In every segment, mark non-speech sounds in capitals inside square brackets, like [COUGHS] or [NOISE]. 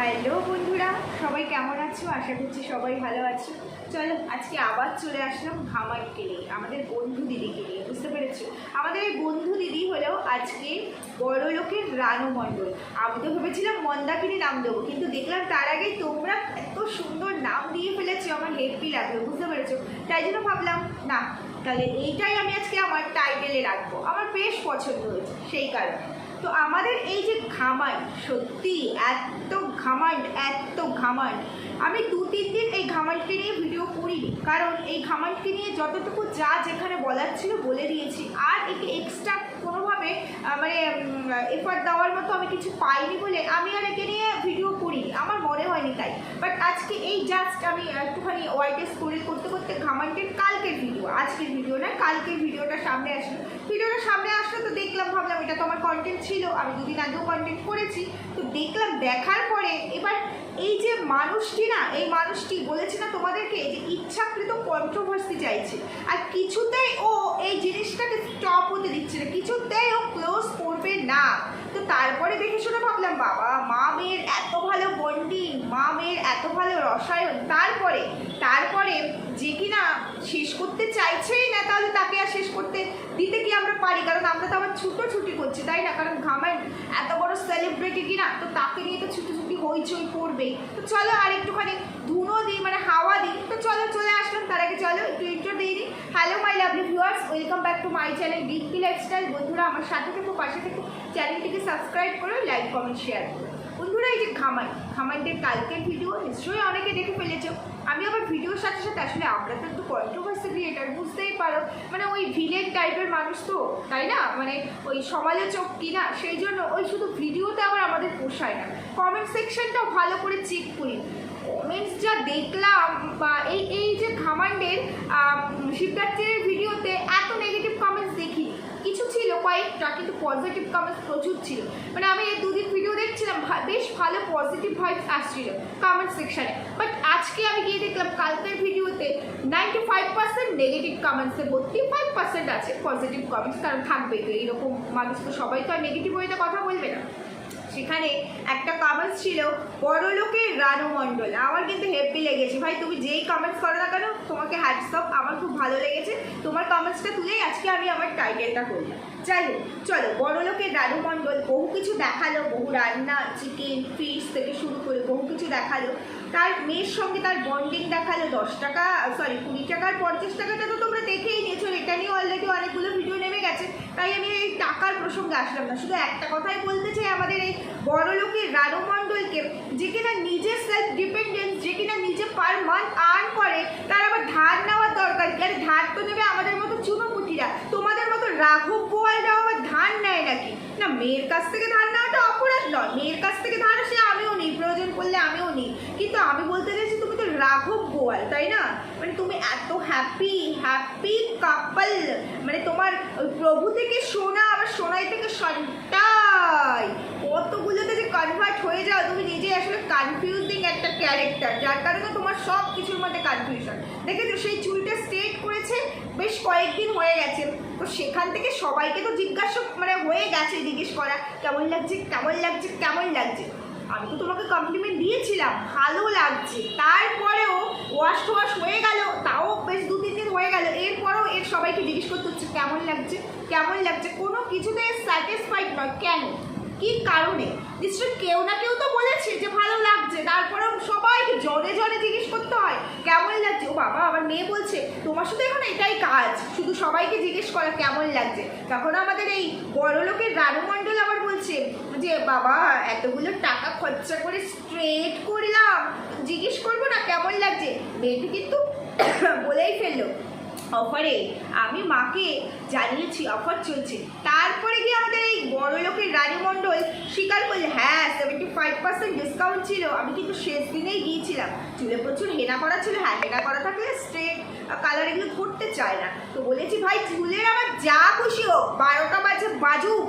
Hello বন্ধুরা, সবাই কেমন আছো? আশা করছি সবাই ভালো আছো। চলো, আজকে আবার চলে আসলাম ঘামারকে নিয়ে, আমাদের বন্ধু দিদিকে নিয়ে, বুঝতে পেরেছ? আমাদের এই বন্ধু দিদি হলো আজকে বড় লোকের রানু মণ্ডল। আমি তো ভেবেছিলাম মন্দাকিনী নাম দেবো, কিন্তু দেখলাম তার আগে তোমরা এত সুন্দর নাম দিয়ে ফেলেছো, আমার হেপি লাগল, বুঝতে পেরেছ? তাই জন্য ভাবলাম, না, তাহলে এইটাই আমি আজকে আমার টাইটেলে রাখব। আমার বেশ পছন্দ হয়েছে, সেই কারণে। তো আমাদের এই যে ঘামান্ড সত্যি এত ঘামান্ড এত ঘামান্ড আমি দু, তিন দিন এই ঘামান্ডকে নিয়ে ভিডিও করিনি। কারণ এই ঘামান্ডকে নিয়ে যতটুকু যা যেখানে বলার ছিল বলে দিয়েছি। আর একে এক্সট্রা কোনোভাবে মানে এফার্ট দেওয়ার মতো আমি কিছু পাইনি বলে আমি আর একে নিয়ে ভিডিও করিনি। আমার মনে হয়নি তাই। বাট আজকে এই জাস্ট আমি একটুখানি ওয়াইটে স্টোরি করতে করতে ঘামান্ডের কালকের ভিডিও আজকের ভিডিও না কালকের ভিডিওটা সামনে আসলো। ভিডিওটা সামনে আসলো তো দেখলাম, ভাবলাম এটা তো আমার কন্টেন্ট ছিল, আমি দুদিন আগেও কন্টেন্ট করেছি। তো দেখলাম, দেখার পরে এবার এই যে মানুষটি না, এই মানুষটি বলেছে না তোমাদেরকে যে ইচ্ছাকৃত কন্ট্রোভার্সি চাইছে। আর কিছুতেই ও এই জিনিসটাকে স্টপ হতে দিচ্ছে না, কিছুতেই ও ক্লোজ করবে না। তো তারপরে দেখে শুনে ভাবলাম, বাবা, মা মেয়ের এত ভালো বন্ডিং মা মেয়ের এত ভালো রসায়ন। তারপরে তারপরে যে কিনা শেষ করতে চাইছেই না, তাহলে তাকে আর শেষ করতে দিতে কি আমরা পারি? কারণ আমরা তো আবার ছুটোছুটি করছি, তাই না? কারণ ঘামাই, এত বড় সেলিব্রিটি কিনা, তো তাকে নিয়ে তো ছুটোছুটি হইচই করবে। তো চলো আর একটুখানি ধুনো দিই মানে হাওয়া দিই। তো চলো, চলে আসলাম। তার আগে চলো, একটু ইন্ট্রো দিয়ে দিই। Hello my lovely viewers welcome back to my channel DP lifestyle বন্ধুরা, আমার সাথে থেকে, পাশে থেকে। চ্যানেলটিকে সাবস্ক্রাইব করো লাইক কমেন্ট শেয়ার করো। বন্ধুরা এই যে ঘামাই ঘামাইদের কালকের ভিডিও নিশ্চয়ই অনেকে দেখে ফেলেছো। আমি আবার ভিডিওর সাথে সাথে, আসলে আমরা তো একটু কন্ট্রোভার্সি ক্রিয়েটার বুঝতেই পারো। মানে ওই ভিলেন টাইপের মানুষ তো, তাই না? মানে ওই সমালোচক কিনা, সেই জন্য ওই শুধু ভিডিওতে আবার আমাদের পোষায় না। কমেন্ট সেকশনটাও ভালো করে চেক করি। কমেন্টস যা দেখলাম বা এই এই যে ঘামান্ডের শিবরাত্রির ভিডিওতে এত নেগেটিভ কমেন্টস দেখি কিছু ছিল কয়েকটা কিন্তু পজিটিভ কমেন্টস প্রচুর ছিল। মানে আমি এই দুদিন ভিডিও দেখছিলাম বেশ ভালো পজিটিভ ভাইবস আসছিল কমেন্ট সেকশানে বাট আজকে আমি গিয়ে দেখলাম, কালকের ভিডিওতে নাইনটি ফাইভ পার্সেন্ট নেগেটিভ কমেন্টসে ভর্তি ফাইভ পার্সেন্ট আছে পজিটিভ কমেন্টস কারণ থাকবেই তো, এইরকম মানুষ তো সবাই তো আর নেগেটিভ ওয়েতে কথা বলবে না। সেখানে একটা কমেন্টস ছিল বড় লোকের রানু মণ্ডল আমার কিন্তু হেপি লেগেছে। ভাই, তুমি যেই কমেন্টস করো না কেন, তোমাকে হ্যাটসঅপ আমার খুব ভালো লেগেছে। তোমার কমেন্টসটা তুলেই আজকে আমি আমার টাইটেলটা করলাম। যাই হোক, চলো বড় লোকের রানু মণ্ডল বহু কিছু দেখাল, বহু রান্না চিকেন ফিশ থেকে শুরু করে বহু কিছু দেখাল। তার মেয়ের সঙ্গে তার বন্ডিং দেখাল দশ টাকা সরি কুড়ি টাকার পঞ্চাশ টাকাটা তো তোমরা দেখেই নিয়েছো। এটা নিয়ে অলরেডি অনেকগুলো ভিডিও নেমে গেছে। তাই আমি টাকার প্রসঙ্গে আসলাম না। শুধু একটা কথাই বলতে চাই আমাদের এই বড় লোকের রানু মণ্ডলকে যে কিনা নিজের সেলফ ডিপেন্ডেন্স যে কিনা নিজে পার মান্থ আর্ন করে, তার আবার ধার নেওয়ার দরকার কি? আরে ধার তো নেবে আমাদের মতো চুনোপুটিরা। তোমাদের মতো রাঘব বোয়ালরাও আবার ধার নেয় নাকি? না, মেয়ের কাছ থেকে ধার নেওয়াটা অপরাধ নয়। মেয়ের কাছ থেকে ধার সে আমিও নিই। প্রয়োজন করলে আমিও নিই। কিন্তু আমি বলতে চাইছি, তুমি রাঘব গোয়াল, তাই না? মানে তুমি এত হ্যাপি হ্যাপি কাপল মানে তোমার প্রভু থেকে সোনা, আবার সোনাই থেকে সন্তাই কতগুলোতে যে কনভার্ট হয়ে যাও, তুমি নিজে আসলে কনফিউজিং একটা ক্যারেক্টার যার কারণে তোমার সব কিছুর মধ্যে কনফিউশন দেখেছ, সেই চুলটা স্ট্রেট করেছে, বেশ কয়েকদিন হয়ে গেছে। তো সেখান থেকে সবাইকে তো জিজ্ঞাসা মানে হয়ে গেছে জিজ্ঞেস করা, কেমন লাগছে কেমন লাগছে কেমন লাগছে? আমি তো তোমাকে কমপ্লিমেন্ট দিয়েছিলাম, ভালো লাগছে। তারপরেও ওয়াশ টোয়াশ হয়ে গেল, তাও বেশ দু তিন দিন হয়ে গেল। এরপরেও এর সবাইকে জিজ্ঞেস করতে হচ্ছে, কেমন লাগছে? কেমন লাগছে? কোনো কিছুতে স্যাটিসফাইড নয়। কেন? কি কারণে? নিশ্চয় কেউ না কেউ তো বলেছে যে ভালো লাগছে। তারপরেও সবাইকে জনে জনে জিজ্ঞেস করতে হয়, কেমন লাগছে? ও বাবা, আমার মেয়ে বলছে, তোমার শুধু এখন এটাই কাজ, শুধু সবাইকে জিজ্ঞেস করা কেমন লাগছে? তখন আমাদের এই বড় লোকের রানু মণ্ডল আবার বলছে যে, বাবা, এতগুলো টাকা খরচা করে স্ট্রেট করলাম, জিজ্ঞেস করব না কেমন লাগছে? মেয়েটি কিন্তু [COUGHS] বলেই ফেলল অফারে। আমি মাকে জানিয়েছি, অফার চলছে। তারপরে গিয়ে আমাদের এই বড় লোকের রানী মণ্ডল স্বীকার করলে হ্যাঁ সেভেন্টি ফাইভ পার্সেন্ট ডিসকাউন্ট ছিল। আমি কিন্তু শেষ দিনেই গিয়েছিলাম চুলে প্রচুর হেনা করা ছিল। হ্যাঁ হেনা করা থাকলে স্ট্রেট কালার এগুলো করতে চায় না। তো বলেছি, ভাই, চুলের আমার যা খুশি হোক, বারোটা বাজে বাজুক।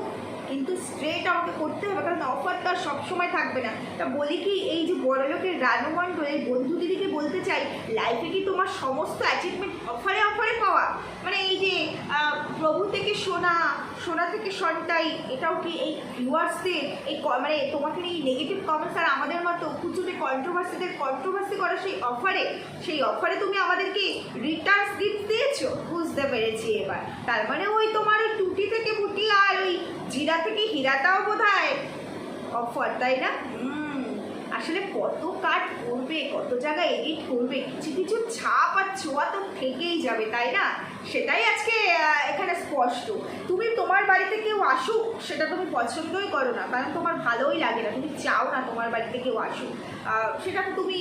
কিন্তু স্ট্রেট আমাকে করতে হবে, কারণ অফার তো আর সবসময় থাকবে না। তা বলি কি, এই যে বড় লোকের রানু মণ্ডল এই বন্ধু দিদিকে বলতে চাই লাইফে কি তোমার সমস্ত অ্যাচিভমেন্ট অফারে অফারে পাওয়া মানে এই যে প্রভু থেকে সোনা সোনা থেকে সন্তাই এটাও কি এই ভিউয়ার্সদের এই মানে তোমাকে এই নেগেটিভ কমেন্টস আর আমাদের মতো খুব কন্ট্রোভার্সিদের কন্ট্রোভার্সি করা সেই অফারে সেই অফারে তুমি আমাদেরকে রিটার্ন গিফট দিয়েছ? বুঝতে পেরেছি এবার। তার মানে ওই তোমার ওই টুটি থেকে ফুটি আর ওই জিরা থেকে হীরাটাও বোধ হয় অফার তাই না? আসলে কত কাট করবে কত জায়গায় এডিট করবে, কিছু কিছু ছাপ আর ছোঁয়া তো থেকেই যাবে, তাই না? সেটাই আজকে এখানে স্পষ্ট। তুমি তোমার বাড়িতে কেউ আসুক, সেটা তুমি পছন্দই করো না, কারণ তোমার ভালোই লাগে না, তুমি চাও না তোমার বাড়িতে কেউ আসুক। সেটা তুমি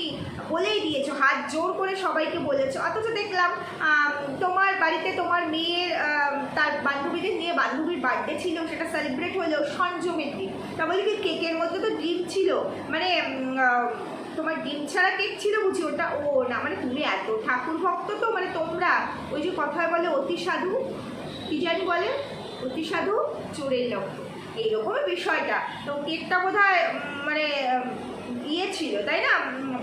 বলেই দিয়েছ, হাত জোর করে সবাইকে বলেছ, অথচ দেখলাম তোমার বাড়িতে তোমার মেয়ের তার বান্ধবীদের নিয়ে বান্ধবীর বার্থডে ছিল, সেটা সেলিব্রেট হলো সংযমের দিন। তা বলি কি কেকের মধ্যে তো ডিম ছিল। মানে তোমার ডিম ছাড়া কেক ছিল বুঝি, ওটা ও না। মানে তুমি এত ঠাকুর ভক্ত তো মানে তোমরা, ওই যে কথায় বলে অতি সাধু, কি জানি বলে? অতি সাধু চোরের লক্ষ্য। এইরকমই বিষয়টা। তো কেকটা বোধ মানে ইয়ে ছিল, তাই না?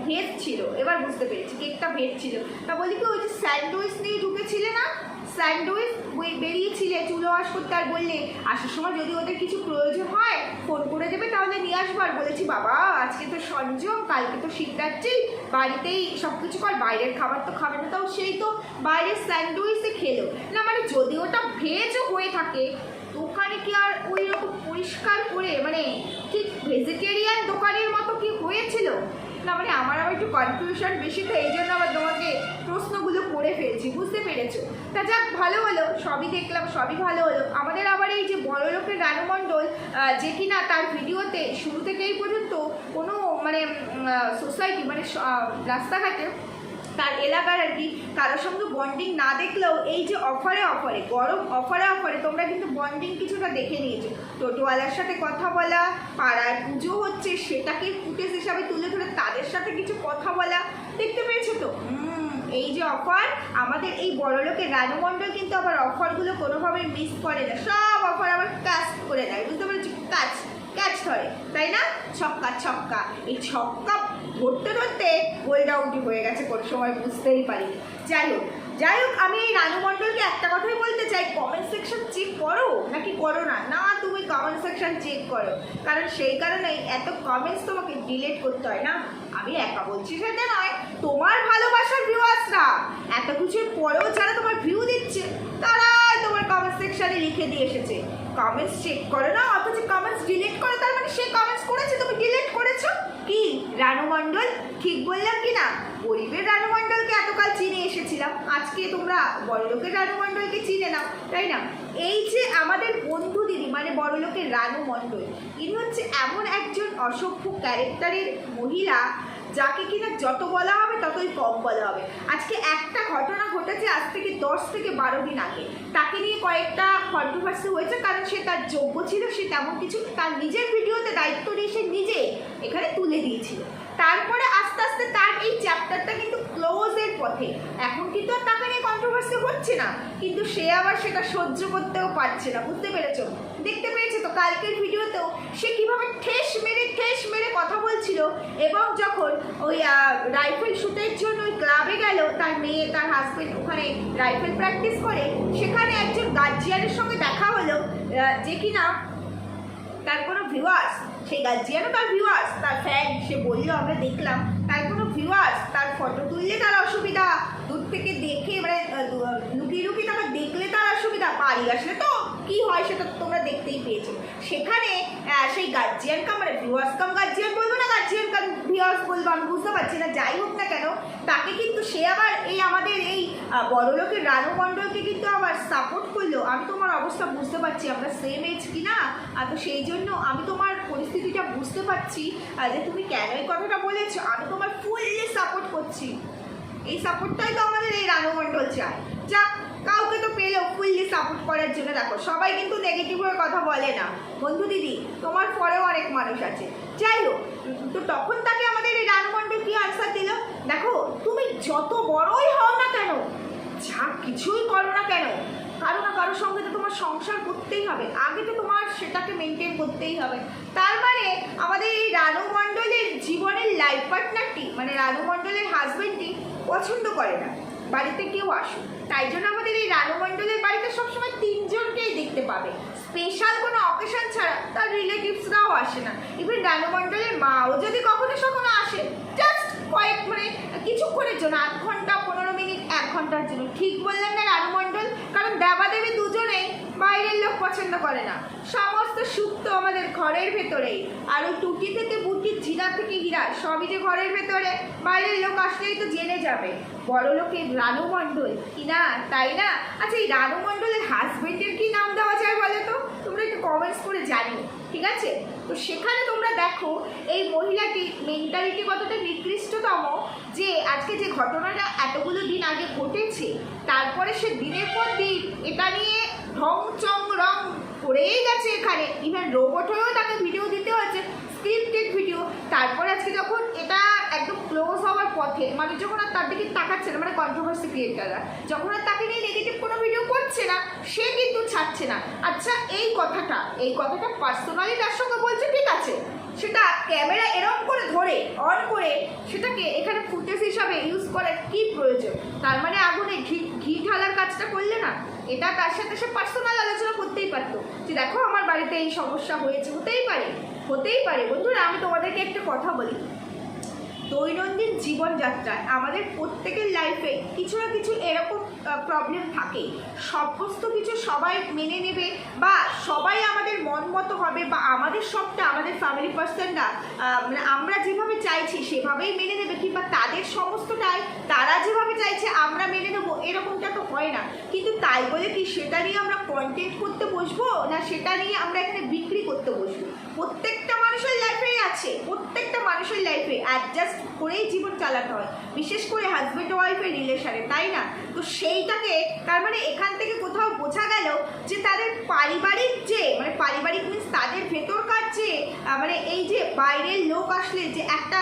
ভেজ ছিল, এবার বুঝতে পেরেছি, কেকটা ভেজ ছিল। তা বলি কি, ওই যে স্যান্ডউইচ নিয়ে ঢুকেছিলে না? স্যান্ডউইচ বেরিয়েছিলে চুলো ওয়াশ করতে আর বললে, আসার সময় যদি ওদের কিছু প্রয়োজন হয়, ফোন করে দেবে, তাহলে নিয়ে আসব। আর বলেছি, বাবা, আজকে তো সঞ্জম কালকে তো শিবরাত্রি, বাড়িতেই সব কিছু কর, বাইরের খাবার তো খাবে না। তাও সেই তো বাইরের স্যান্ডউইচে খেলো। না মানে যদি ওটা ভেজও হয়ে থাকে, দোকানে কি আর ওই রকম পরিষ্কার করে মানে ঠিক ভেজিটেরিয়ান দোকানের মতো কি হয়েছিল? না মানে আমার আবার একটু কনফিউশন বেশি, তো এই জন্য আবার তোমাকে প্রশ্নগুলো করে ফেলছি, বুঝতে পেরেছ? তা যাক, ভালো হলো, সবই দেখলাম, সবই ভালো হলো। আমাদের আবার এই যে বড় লোকের রানুমণ্ডল যে কিনা তার ভিডিওতে, শুরু থেকেই পর্যন্ত কোনো মানে সোসাইটি মানে রাস্তাঘাটে তার এলাকার আর কি কারোর সঙ্গে বন্ডিং না দেখলেও এই যে অফারে অফারে গরম অফারে অফারে তোমরা কিন্তু বন্ডিং কিছুটা দেখে নিয়েছো। টোটোওয়ালার সাথে কথা বলা পাড়ার পুজো হচ্ছে, সেটাকে ফুটেজ হিসাবে তুলে ধরে তাদের সাথে কিছু কথা বলা, দেখতে পেয়েছ তো? এই যে অফার আমাদের এই বড়লোকের রানু মণ্ডল কিন্তু আবার অফারগুলো কোনোভাবেই মিস করে না। সব অফার আবার কাজ করে দেয়, বুঝতে পেরেছ? কাজ ক্যাচ ধরে, তাই না? ছক্কা ছক্কা। এই ছক্কা ধরতে ধরতে গোল্ড আউটই হয়ে গেছে, কোন সময় বুঝতেই পারি যাই হোক যাই হোক, আমি এই রানু মণ্ডলকে একটা কথাই বলতে চাই কমেন্ট সেকশন চেক করো? নাকি করো না? না, তুমি কমেন্ট সেকশন চেক করো। কারণ সেই কারণেই এত কমেন্টস তোমাকে ডিলিট করতে হয় না। আমি একা বলছি সেটা নয়, তোমার ভালোবাসার ভিউয়ার্সরা এত কিছুর পরেও যারা তোমার ভিউ দিচ্ছে তারাই তোমার সেকশনে লিখে দিয়ে এসেছে। কমেন্টস চেক করো না, অথচ কমেন্টস ডিলিট করো, তার মানে সে কমেন্টস করেছে, তুমি ডিলিট করেছ? কি, রানু মণ্ডল? ঠিক বললাম কি না? গরিবের রানু মণ্ডলকে এতকাল চিনে এসেছিলাম। আজকে তোমরা বড়লোকের রানু মণ্ডলকে চিনে নাও, তাই না? এই যে আমাদের বন্ধু দিদি মানে বড়লোকের রানু মণ্ডল, ইনি হচ্ছে এমন একজন অসভ্য ক্যারেক্টারের মহিলা যাকে কিনা যত বলা হবে, ততই কম বলা হবে। আজকে একটা ঘটনা ঘটেছে, আজ থেকে দশ থেকে বারো দিন আগে। তাকে নিয়ে কয়েকটা কন্ট্রোভার্সি হয়েছে, কারণ সে তার যোগ্য ছিল, সে তেমন কিছু তার নিজের ভিডিওতে দায়িত্ব নিয়ে সে নিজে এখানে তুলে দিয়েছিল। তারপরে আস্তে আস্তে তার এই চ্যাপ্টারটা কিন্তু ক্লোজের পথে। এখন কিন্তু আর তাকে নিয়ে কন্ট্রোভার্সি হচ্ছে না, কিন্তু সে আবার সেটা সহ্য করতেও পারছে না, বুঝতে পেরেছ? দেখতে পেয়েছে তো কালকের ভিডিওতেও সে কীভাবে ঠেস মেরে ঠেস মেরে কথা বলছিল এবং যখন ওই রাইফেল শুটের জন্য ওই ক্লাবে গেল, তার মেয়ে, তার হাজবেন্ড ওখানে রাইফেল প্র্যাকটিস করে, সেখানে একজন গার্জিয়ানের সঙ্গে দেখা হলো যে কিনা তার কোনো ভিউয়ার্স সেই গার্জিয়ানও তার ভিউয়ার্স তার ফ্যান সে বলল, আমরা দেখলাম। তার কোনো ভিউয়ার্স তার ফটো তুললে তার অসুবিধা, দূর থেকে দেখে মানে লুকিয়ে লুকিয়ে তারা দেখলে তার অসুবিধা, বাড়ি আসলে তো কি হয় সেটা তো তোমরা দেখতেই পেয়েছ। সেখানে সেই গার্জিয়ান কাম মানে ভিউয়ার্স কাম গার্জিয়ান বলব না গার্জিয়ান কাম ভিউয়ার্স বলব, আমি বুঝতে পারছি না, যাই হোক না কেন, তাকে কিন্তু সে আবার এই আমাদের এই বড়লোকের রানু মণ্ডলকে কিন্তু আবার সাপোর্ট করল। আমি তোমার অবস্থা বুঝতে পারছি, আমরা সেম এজ কি না তো সেই জন্য আমি তোমার পরিস্থিতিটা বুঝতে পারছি যে তুমি কেন এই কথাটা বলেছ? আমি তোমার ফুললি সাপোর্ট করছি। এই সাপোর্টটাই তো আমাদের এই রানু মণ্ডল চায়। যাক কাউকে তো পেলেও ফুললি সাপোর্ট করার জন্য দেখো, সবাই কিন্তু নেগেটিভ হয়ে কথা বলে না। বন্ধু দিদি, তোমার পরেও অনেক মানুষ আছে। যাই হোক, তো তখন তাকে আমাদের এই রানু মণ্ডল কি আনসার দিল? দেখো, তুমি যত বড়ই হও না কেন, যা কিছুই করো না কেন, কারও না কারোর সঙ্গে তো তোমার সংসার করতেই হবে। আগে তো তোমার সেটাকে মেনটেন করতেই হবে। তার মানে আমাদের এই রানু মণ্ডলের জীবনের লাইফ পার্টনারটি মানে রানু মণ্ডলের হাজবেন্ডটি পছন্দ করে না। বাড়িতে কেউ আসুক। তাই জন্য আমাদের এই রানু মণ্ডলের বাড়িতে সবসময় তিনজনকেই দেখতে পাবে। স্পেশাল কোনো অকেশন ছাড়া তার রিলেটিভসরাও আসে না। ইভেন রানু মণ্ডলের মাও যদি কখনো সখনো আসে জাস্ট কয়েক মানে কিছুক্ষণের জন্য, আধ ঘণ্টা, পনেরো মিনিট, এক ঘণ্টার জন্য। ঠিক বললেন না রানু মণ্ডল, কারণ দেবাদেবী দুজনেই বাইরের লোক পছন্দ করে না। সমস্ত সুখ তো আমাদের ঘরের ভেতরেই। আর ওই টুটি থেকে বুটি জিরা থেকে হীরা, সবই যে ঘরের ভেতরে, বাইরের লোক আসলেই তো জেনে যাবে। বড় লোকের রানু মণ্ডল, কি না, তাই না? আচ্ছা এই রানু মণ্ডলের হাজবেন্ডের কি নাম দেওয়া যায় বলো তো? তোমরা একটু কমেন্টস করে জানিও, ঠিক আছে? তো সেখানে তোমরা দেখো, এই মহিলাটি মেন্টালিটি কতটা নিকৃষ্টতম যে আজকে যে ঘটনাটা এতগুলো দিন আগে ঘটেছে, তারপরে সে দিনের পর দিন এটা নিয়ে ঢং চং রং করেই গেছে এখানে। ইভেন রোবট হয়েও তাকে ভিডিও দিতে হচ্ছে স্ক্রিপ্টেড ভিডিও তারপরে আজকে যখন এটা একদম ক্লোজ হওয়ার পথে মানে যখন আর তার দিকে তাকাচ্ছে না মানে কন্ট্রোভার্সি ক্রিয়েটাররা যখন আর তাকে নিয়ে নেগেটিভ কোনো ভিডিও করছে না, সে কিন্তু ছাড়ছে না। আচ্ছা এই কথাটা এই কথাটা পার্সোনালি তার সঙ্গে বলছে, ঠিক আছে? সেটা ক্যামেরা এরম করে ধরে অন করে সেটাকে এখানে ফুটেজ হিসাবে ইউজ করার কি প্রয়োজন? তার মানে আগুনে ঘি ঘি ঢালার কাজটা করলে না? এটা তার সাথে? সে পার্সোনাল আলোচনা করতেই পারতো। যে দেখো, আমার বাড়িতে এই সমস্যা হয়েছে। হতেই পারে হতেই পারে। বন্ধুরা, আমি তোমাদেরকে একটা কথা বলি। দৈনন্দিন জীবনযাত্রায় আমাদের প্রত্যেকের লাইফে কিছু না কিছু এরকম প্রবলেম থাকে। সমস্ত কিছু সবাই মেনে নেবে বা সবাই আমাদের মন মতো হবে বা আমাদের সবটা আমাদের ফ্যামিলি পার্সনরা মানে আমরা যেভাবে চাইছি সেভাবেই মেনে নেবে কিংবা তাদের সমস্তটাই তারা যেভাবে চাইছে, আমরা মেনে নেব, এরকমটা তো হয় না। কিন্তু তাই বলে কি সেটা নিয়ে আমরা কন্টেন্ট করতে বসবো, না সেটা নিয়ে আমরা এখানে বিক্রি করতে বসবো? প্রত্যেকটা মানুষের লাইফেই আছে, প্রত্যেকটা মানুষের লাইফে অ্যাডজাস্ট করেই জীবন চালাতে হয়। বিশেষ করে হাজব্যান্ড ওয়াইফের রিলেশনে তাই না? তো সেইটাকে, তার মানে এখান থেকে কোথাও বোঝা গেল যে তাদের পারিবারিক যে মানে পারিবারিক মিন্স তাদের ভেতরকার যে মানে এই যে বাইরের লোক আসলে যে একটা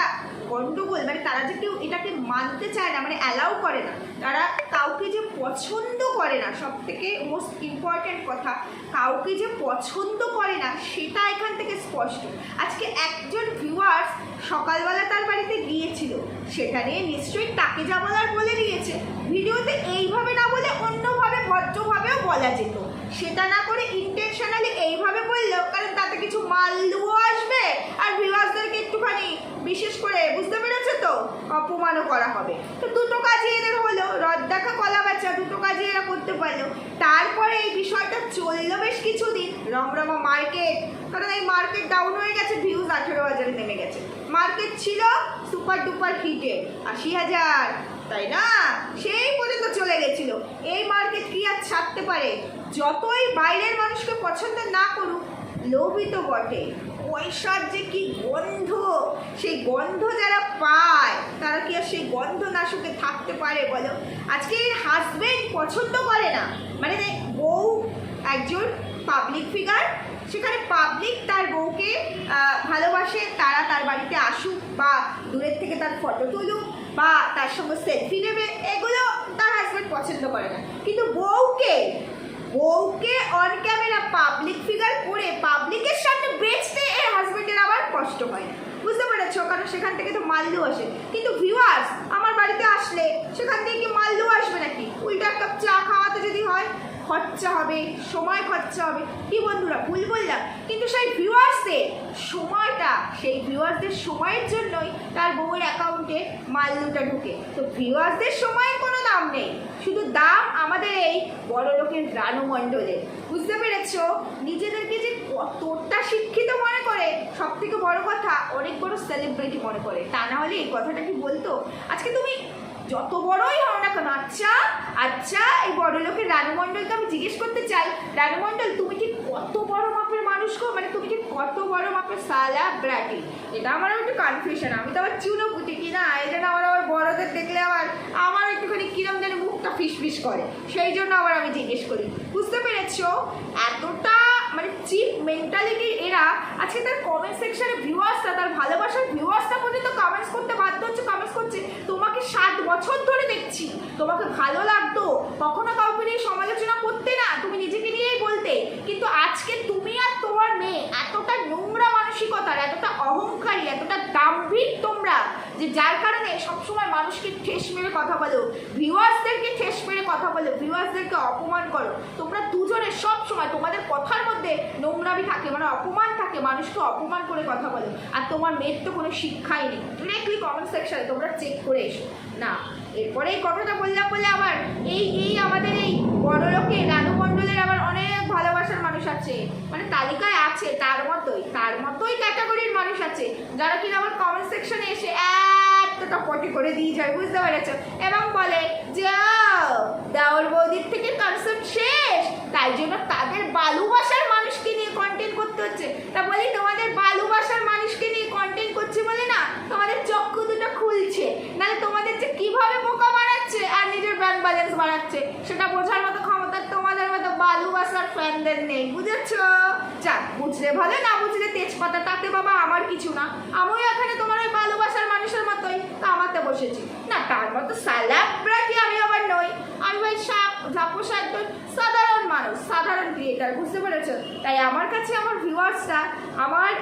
গন্ডগোল মানে তারা যে কেউ এটাকে মানতে চায় না মানে অ্যালাউ করে না, তারা কাউকে যে পছন্দ করে না সব থেকে মোস্ট ইম্পর্ট্যান্ট কথা, কাউকে যে পছন্দ করে না, সেটা এখান থেকে স্পষ্ট। আজকে একজন ভিউয়ার্স সকালবেলা তার বাড়িতে গিয়েছিল। সেটা নিয়ে নিশ্চয়ই তাকে যা বলার বলে দিয়েছে। ভিডিওতে এইভাবে না বলে অন্যভাবে, ভদ্রভাবেও বলা যেত। সেটা না করে ইন্টেনশনালি এইভাবে বলল কারণ তাতে কিছু মাল্লুও আসবে আর ভিউয়ার্সদেরকে একটুখানি বিশেষ করে, বুঝতে পেরেছ তো? অপমানও করা হবে। তো দুটো কাজই এদের হলো। রদ দেখা, কলা বাচ্চা দুটো কাজই এরা করতে পারল। তারপরে এই বিষয়টা চলল বেশ কিছুদিন। রমরমা মার্কেট কারণ এই মার্কেট ডাউন হয়ে গেছে ভিউজ আঠেরো হাজারে নেমে গেছে। মার্কেট ছিল সুপার ডুপার হিটে, আশি হাজার, তাই না? সেই পর্যন্ত চলে গেছিল। এই মার্কেট কি আর ছাড়তে পারে? যতই বাইরের মানুষকে পছন্দ না করুক, লোভই তো বটে। পয়সার যে কি গন্ধ! সেই গন্ধ যারা পায়, তারা কি আর সেই গন্ধ না শুকে থাকতে পারে বলো? আজকে হাজবেন্ড পছন্দ করে না। মানে বউ একজন পাবলিক ফিগার সেখানে পাবলিক তার বউকে ভালোবাসে, তারা তার বাড়িতে আসুক বা দূরের থেকে তার ফটো তুলুক বা তার সঙ্গে সেলফি নেবে, এগুলো তার হাজব্যান্ড পছন্দ করে না। কিন্তু বউকে বউকে অন ক্যামেরা পাবলিক ফিগার করে পাবলিকের সামনে বেচতে এর হাজব্যান্ডের আবার কষ্ট হয় বুঝতে পেরেছ? কারণ সেখান থেকে তো মাল্লু আসে। কিন্তু ভিউয়ার্স আমার বাড়িতে আসলে সেখান থেকে কি মাল্লু আসবে নাকি? উল্টো এক কাপ চা খাওয়াতে যদি হয় খরচা হবে, সময় খরচা হবে। কি বন্ধুরা, ভুল বললাম। কিন্তু সেই ভিউয়ার্সদের সময়টা, সেই ভিউয়ার্সদের সময়ের জন্যই তার বউয়ের অ্যাকাউন্টে মাল্লুটা ঢুকে। তো ভিউয়ার্সদের সময়ের কোনো দাম নেই। শুধু দাম আমাদের এই বড় লোকের রানু মণ্ডলের বুঝতে পেরেছ? নিজেদেরকে যে কতটা শিক্ষিত মনে করে সব থেকে বড় কথা অনেক বড় সেলিব্রিটি মনে করে। তা না হলে এই কথাটা কি বলতো? আজকে তুমি যত বড়ই হও না কেন আচ্ছা আচ্ছা এই বড় লোকের রানুমণ্ডলকে আমি জিজ্ঞেস করতে চাই রানু মণ্ডল তুমি কি কত বড় মাপের মানুষ গো? মানে তুমি কি কত বড় মাপের সালা ব্র্যাটি? এটা আমার একটু কনফিউশন আমি তো আবার চুনো পুটি কি না? এই জন্য আমার আবার বড়দের দেখলে আবার আমার একটুখানি কিরম যেন মুখটা ফিস ফিস করে, সেই জন্য আবার আমি জিজ্ঞেস করি। বুঝতে পেরেছ? এতটা চিপ মেন্টালিটির এরা, আজকে তার কমেন্ট সেকশনে ভিউয়ার্সরা তার ভালোবাসার ভিউয়ার্সরা পর্যন্ত কমেন্টস করতে বাধ্য হচ্ছে কমেন্টস করছে, তোমাকে সাত বছর ধরে দেখছি, তোমাকে ভালো লাগতো কখনো কাউকে নিয়ে সমালোচনা করতে না তুমি নিজেকে নিয়েই বলতে কিন্তু আজকে তুমি আর তোমার মেয়ে এতটা নোংরা মানসিকতার এতটা অহংকারী এতটা দাম্ভিক তোমরা, যে যার কারণে সবসময় মানুষকে ঠেস মেরে কথা বলো ভিউয়ার্সদেরকে ঠেস মেরে কথা বলো ভিউয়ার্সদেরকে অপমান করো। তোমরা দুজনে সব সময় তোমাদের কথার মধ্যে নোংরামি থাকে মানে অপমান থাকে, মানুষকে অপমান করে কথা বলো। আর তোমার মেয়ের তো কোনো শিক্ষাই নেই। ডিরেক্টলি কমেন্ট সেকশনে তোমরা চেক করে এসো। না, এরপরে এই কথাটা বললাম বলে আবার এই এই আমাদের এই বড় লোকে রানু মণ্ডলের আবার অনেক ভালোবাসার মানুষ আছে। মানে তালিকায় আছে, তার মতোই তার মতোই ক্যাটাগরির মানুষ আছে যারা কিনা আবার কমেন্ট সেকশনে এসে এতটা পটি করে দিয়ে যায় বুঝতে পেরেছ? এবং বলে যে "আহ, দেওর বৌদির থেকে কনসেপ্ট শেষ। তাই জন্য তাদের ভালোবাসার মানুষকে নিয়ে কন্টেন্ট করতে হচ্ছে। তা বলি তোমাদের ভালোবাসার মানুষকে নিয়ে কন্টেন্ট করছে বলে না তোমাদের চক্ষু দুটো খুলছে। নাহলে তোমাদের যে কীভাবে বোকা বানাচ্ছে আর নিজের ব্যাংক ব্যালেন্স বাড়াচ্ছে। সেটা বোঝার মতো ক্ষমতা তোমাদের মতো বালু বাসার ফ্যানদের নেই, বুঝেছ? যাক, বুঝলে ভালো, না বুঝলে তেজপাতা তাতে বাবা আমার কিছু না। আমিও এখানে তোমার ওই বালু বাসার মানুষের মতোই কামাতে বসেছি। না, তার মতো সালাব্রাটি আমি আবার নই? আমি ভাই সাপ, ঝাপোস একজন সাধারণ মানুষ সাধারণ ক্রিয়েটার বুঝতে পেরেছ তাই আমার কাছে আমার ভিউয়ার্সরা আমার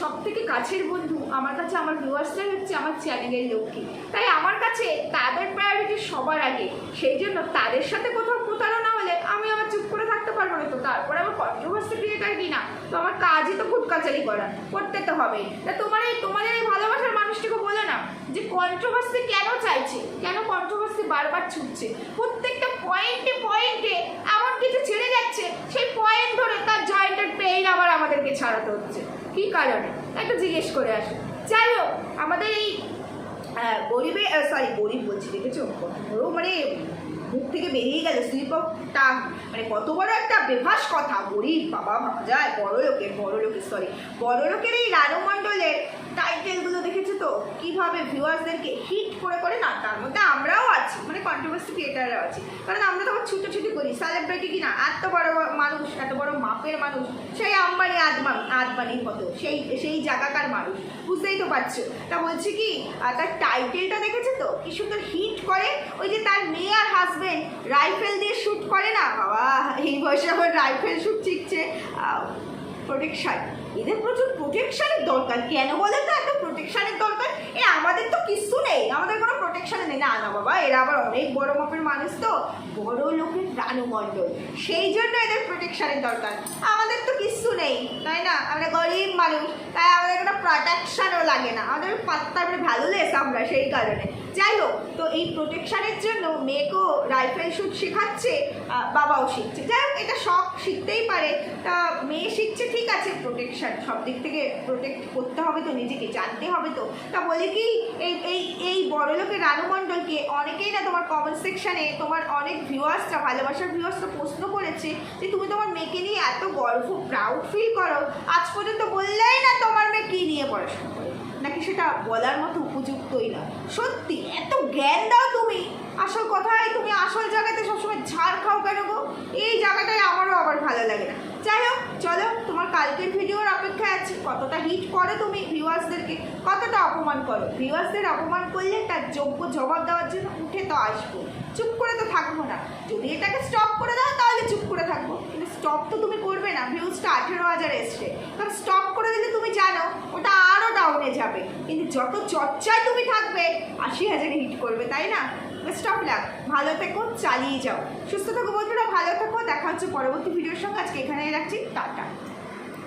সব থেকে কাছের বন্ধু, আমার কাছে আমার ভিউয়ার্সরাই হচ্ছে আমার চ্যানেলের লক্ষ্মী। তাই আমার কাছে তাদের প্রায়োরিটি সবার আগে। সেই জন্য তাদের সাথে কোথাও প্রতারণা হলে আমি আবার চুপ করে থাকতে পারব না তো। তারপরে আমার কন্ট্রোভার্সি ক্রিয়েটার কি না? তো আমার কাজই তো কুটকাচারি করা, করতে তো হবে। তা তোমার এই, তোমাদের এই ভালোবাসার মানুষটিকে বলে না, যে কন্ট্রোভার্সি কেন চাইছে? কেন কন্ট্রোভার্সি বারবার ছুটছে? প্রত্যেকটা পয়েন্টে পয়েন্টে এমন কিছু ছেড়ে যাচ্ছে সেই পয়েন্ট ধরে তার জয়েন্টের পেইন আবার আমাদেরকে ছাড়াতে হচ্ছে কি কারণে? একটা জিজ্ঞেস করে আসো। যাই হোক, আমাদের এই গরিবে সরি গরিব বলছি, দেখেছ? বড় মানে মুখ থেকে বেরিয়ে গেল স্লিপ টাং মানে কত বড় একটা বেভাস কথা। গরিব বাবা ভাবা যায় বড় লোকের বড় লোকের সরি বড় লোকের এই রানু মণ্ডলের টাইটেলগুলো দেখেছ তো? কীভাবে ভিউয়ার্সদেরকে হিট করে করে না, তার মধ্যে আমরাও আছি মানে কন্ট্রোভার্সি ক্রিয়েটাররাও আছি। কারণ আমরা তো আবার ছুটোছুটি করি সেলিব্রিটি কিনা, এত বড় মানুষ, এত বড় মাপের মানুষ, সেই আম্বানি আদমানি আদমানির মতো সেই সেই জায়গাকার মানুষ, বুঝতেই তো পারছ। তা বলছি কি তার টাইটেলটা দেখেছ তো? কি সুন্দর হিট করে, ওই যে তার মেয়ে আর হাজবেন্ড রাইফেল দিয়ে শ্যুট করে না? বাবা, এই বয়সে আবার রাইফেল শ্যুট শিখছে প্রোটেকশন এদের প্রচুর প্রোটেকশনের দরকার। কেন বলে তো, এত প্রোটেকশনের দরকার? এ, আমাদের তো কিচ্ছু নেই। আমাদের কোনো প্রোটেকশন নেই। না না, বাবা, এরা আবার অনেক বড় মাপের মানুষ তো। বড় লোকের প্রাণু মণ্ডল সেই জন্য এদের প্রোটেকশনের দরকার। আমাদের তো কিচ্ছু নেই, তাই না? আমরা গরিব মানুষ, তাই আমাদের কোনো প্রোটেকশনও লাগে না। আমাদের পাত্তার মানে ভ্যালুলেস আমরা, সেই কারণে। যাই হোক তো এই প্রোটেকশনের জন্য মেয়েকেও রাইফেল শুট শেখাচ্ছে বাবাও শিখছে। যাই হোক, এটা শখ শিখতেই পারে। তা মেয়ে শিখছে, ঠিক আছে প্রোটেকশন সব দিক থেকে প্রোটেক্ট করতে হবে তো, নিজেকে জানতে হবে তো। তা বলি কি, এই এই এই বড় লোকের রানু মণ্ডলকে অনেকেই না তোমার কমেন্ট সেকশানে তোমার অনেক ভিউয়ার্সরা ভালোবাসার ভিউয়ার্সরা প্রশ্ন করেছে যে, তুমি তোমার মেয়েকে নিয়ে এত গর্ব প্রাউড ফিল করো। আজ পর্যন্ত বললেই না তোমার মেয়ে কী নিয়ে পড়াশোনা করে নাকি সেটা বলার মতো উপযুক্তই না? সত্যি, এত জ্ঞান দাও তুমি। আসল কথাই তুমি আসল জায়গাতে সবসময় ঝাড় খাও কেন গো? এই জায়গাটাই আমারও আবার ভালো লাগে না। যাই হোক, চলো, তোমার কালকের ভিডিওর অপেক্ষায় আছি। কতটা হিট করো তুমি ভিউয়ার্সদেরকে কতটা অপমান করো? ভিউয়ার্সদের অপমান করলে তার যোগ্য জবাব দেওয়ার জন্য উঠে তো আসব। চুপ করে তো থাকব না। যদি এটাকে স্টপ করে দাও, তাহলে চুপ করে থাকব। স্টপ তো তুমি করবে না ভিউজটা আঠেরো হাজার এসছে। কারণ স্টপ করে দিলে তুমি জানো, ওটা আরও ডাউনে যাবে। কিন্তু যত চর্চায় তুমি থাকবে, আশি হাজারে হিট করবে, তাই না? স্টপ লাগ, ভালো থেকো, চালিয়ে যাও। সুস্থ থাকো বন্ধুরা, ভালো থাকো, দেখা হচ্ছে পরবর্তী ভিডিওর সঙ্গে। আজকে এখানেই রাখছি, টাটা।